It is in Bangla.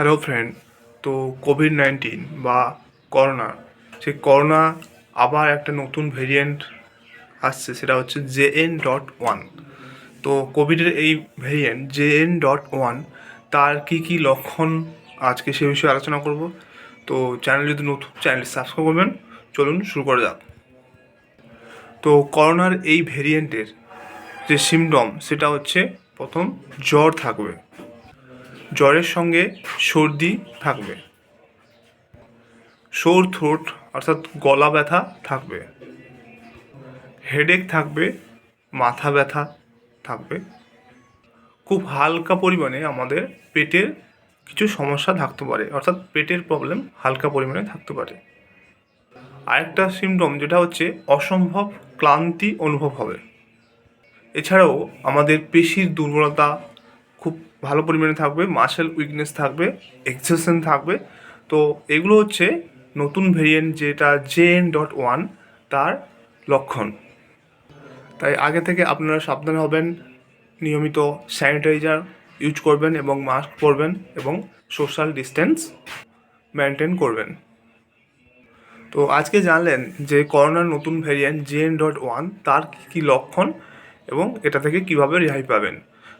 হ্যালো ফ্রেন্ড তো কোভিড নাইন্টিন বা করোনা সেই করোনা আবার একটা নতুন ভেরিয়েন্ট আসছে, সেটা হচ্ছে জে এন ডট ওয়ান তো কোভিডের এই variant J N dot one তার কী কী লক্ষণ আজকে সে বিষয়ে আলোচনা করব? তো চ্যানেল যদি নতুন চ্যানেল সাবস্ক্রাইব করবেন, চলুন শুরু করা যাক। তো করোনার এই ভেরিয়েন্টের যে সিমটম সেটা হচ্ছে প্রথম জ্বর থাকবে। জ্বরের সঙ্গে সর্দি থাকবে। সোর থ্রোট অর্থাৎ গলা ব্যথা থাকবে। হেডেক থাকবে, মাথা ব্যথা থাকবে। খুব হালকা পরিমাণে আমাদের পেটের কিছু সমস্যা থাকতে পারে, অর্থাৎ পেটের প্রবলেম হালকা পরিমাণে থাকতে পারে। আরেকটা সিমটম যেটা হচ্ছে অসম্ভব ক্লান্তি অনুভব হবে। এছাড়াও আমাদের পেশির দুর্বলতা ভালো পরিমাণে থাকবে মাসেল উইকনেস থাকবে এক্সেশন থাকবে। তো এগুলো হচ্ছে নতুন ভেরিয়েন্ট যেটা জেএন ডট ওয়ান তার লক্ষণ। তাই আগে থেকে আপনারা সাবধান হবেন, নিয়মিত স্যানিটাইজার ইউজ করবেন এবং মাস্ক পরবেন এবং সোশ্যাল ডিস্টেন্স মেনটেন করবেন। তো আজকে জানলেন যে করোনার নতুন ভ্যারিয়েন্ট জেএন ডট ওয়ান তার কী কী লক্ষণ এবং এটা থেকে কীভাবে রেহাই পাবেন।